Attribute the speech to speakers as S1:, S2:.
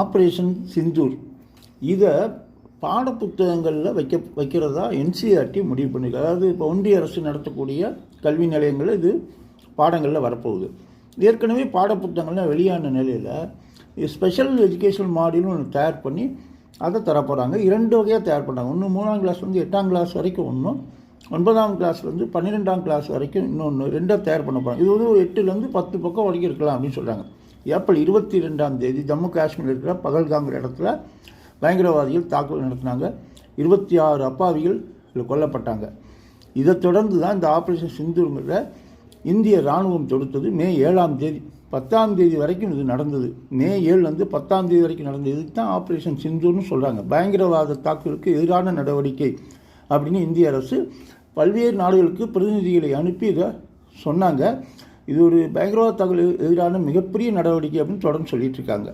S1: Operation Sindoor. இதை பாடப்புத்தகங்களில் வைக்க வைக்கிறதா என்சிஆர்டி முடிவு பண்ணிருக்கு. அதாவது இப்போ ஒன்றிய அரசு நடத்தக்கூடிய கல்வி நிலையங்களில் இது பாடங்களில் வரப்போகுது. ஏற்கனவே பாடப்புத்தகங்கள்லாம் வெளியான நிலையில் ஸ்பெஷல் எஜுகேஷனல் மாடியூல் ஒன்று தயார் பண்ணி அதை தரப்போகிறாங்க இரண்டு வகையாக தயார் பண்ணுறாங்க ஒன்று மூணாம் கிளாஸ்லேருந்து எட்டாம் கிளாஸ் வரைக்கும் ஒன்றும் ஒன்பதாம் கிளாஸ்லேருந்து பன்னிரெண்டாம் கிளாஸ் வரைக்கும் இன்னொன்று ரெண்டாக தயார் பண்ண போகிறாங்க இது வந்து ஒரு எட்டுலேருந்து பத்து பக்கம் வரைக்கும் இருக்கலாம் அப்படின்னு சொல்கிறாங்க ஏப்ரல் இருபத்தி ரெண்டாம் தேதி ஜம்மு காஷ்மீர் இருக்கிற பகல்காங்கிற இடத்துல பயங்கரவாதிகள் தாக்குதல் நடத்தினாங்க. இருபத்தி ஆறு அப்பாவிகள் இதில் கொல்லப்பட்டாங்க. இதை தொடர்ந்து தான் இந்த ஆப்ரேஷன் சிந்துருங்கிற இந்திய இராணுவம் தொடுத்தது. மே ஏழாம் தேதி பத்தாம் தேதி வரைக்கும் இது நடந்தது. மே ஏழுலேருந்து பத்தாம் தேதி வரைக்கும் நடந்தது இதுக்கு தான் ஆப்ரேஷன் சிந்தூர்னு சொல்கிறாங்க பயங்கரவாத தாக்குதலுக்கு எதிரான நடவடிக்கை அப்படின்னு இந்திய அரசு பல்வேறு நாடுகளுக்கு பிரதிநிதிகளை அனுப்பி இதை சொன்னாங்க. இது ஒரு பயங்கரவாத தகவல் எதிரான மிகப்பெரிய நடவடிக்கை அப்படின்னு தொடர்ந்து சொல்லிட்டு இருக்காங்க.